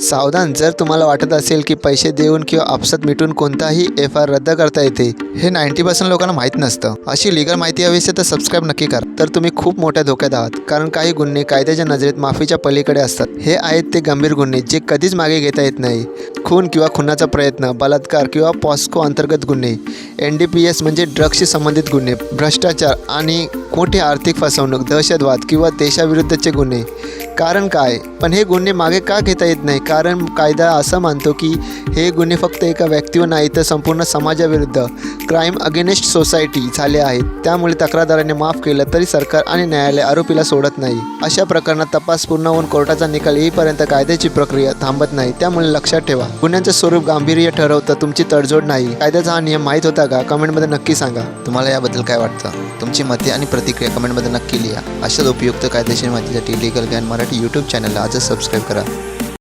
सावधान जर तुम्हाला वाटत असेल की पैसे देऊन किंवा आपसात मिटून कोणताही एफ आर रद्द करता येते हे नाईन्टी पर्सेंट लोकांना माहीत नसतं. अशी लिगल माहिती हवी असेल तर सबस्क्राईब नक्की करा. तर तुम्ही खूप मोठ्या धोक्यात आहात कारण काही गुन्हे कायद्याच्या नजरेत माफीच्या पलीकडे असतात. हे आहेत ते गंभीर गुन्हे जे कधीच मागे घेता येत नाही. खून किंवा खुनाचा प्रयत्न बलात्कार किंवा पॉस्को अंतर्गत गुन्हे एन डी पी एस म्हणजे ड्रग्सशी संबंधित गुन्हे भ्रष्टाचार आणि मोठी आर्थिक फसवणूक दहशतवाद किंवा देशाविरुद्धचे गुन्हे कारण काय? पण हे गुन्हे मागे का घेता येत नाही? कारण कायदा असं मानतो की हे गुन्हे फक्त एका व्यक्तीवर नाही तर संपूर्ण समाजाविरुद्ध क्राईम अगेनेस्ट सोसायटी झाले आहेत. त्यामुळे तक्रारदाराने माफ केलं तरी सरकार आणि न्यायालय आरोपीला सोडत नाही. अशा प्रकरणात तपास पूर्ण होऊन कोर्टाचा निकाल येईपर्यंत कायद्याची प्रक्रिया थांबत नाही. त्यामुळे लक्षात ठेवा गुन्ह्यांचं स्वरूप गांभीर्य ठरवतं तुमची तडजोड नाही. कायद्याचा हा नियम माहीत होता का? कमेंटमध्ये नक्की सांगा. तुम्हाला याबद्दल काय वाटतं? तुमची मते आणि प्रतिक्रिया कमेंटमध्ये नक्की लिहा. अशाच उपयुक्त कायदेशीर माहितीसाठी लिगल ज्ञान मराठी यूट्यूब चॅनलला आजच सबस्क्राईब करा.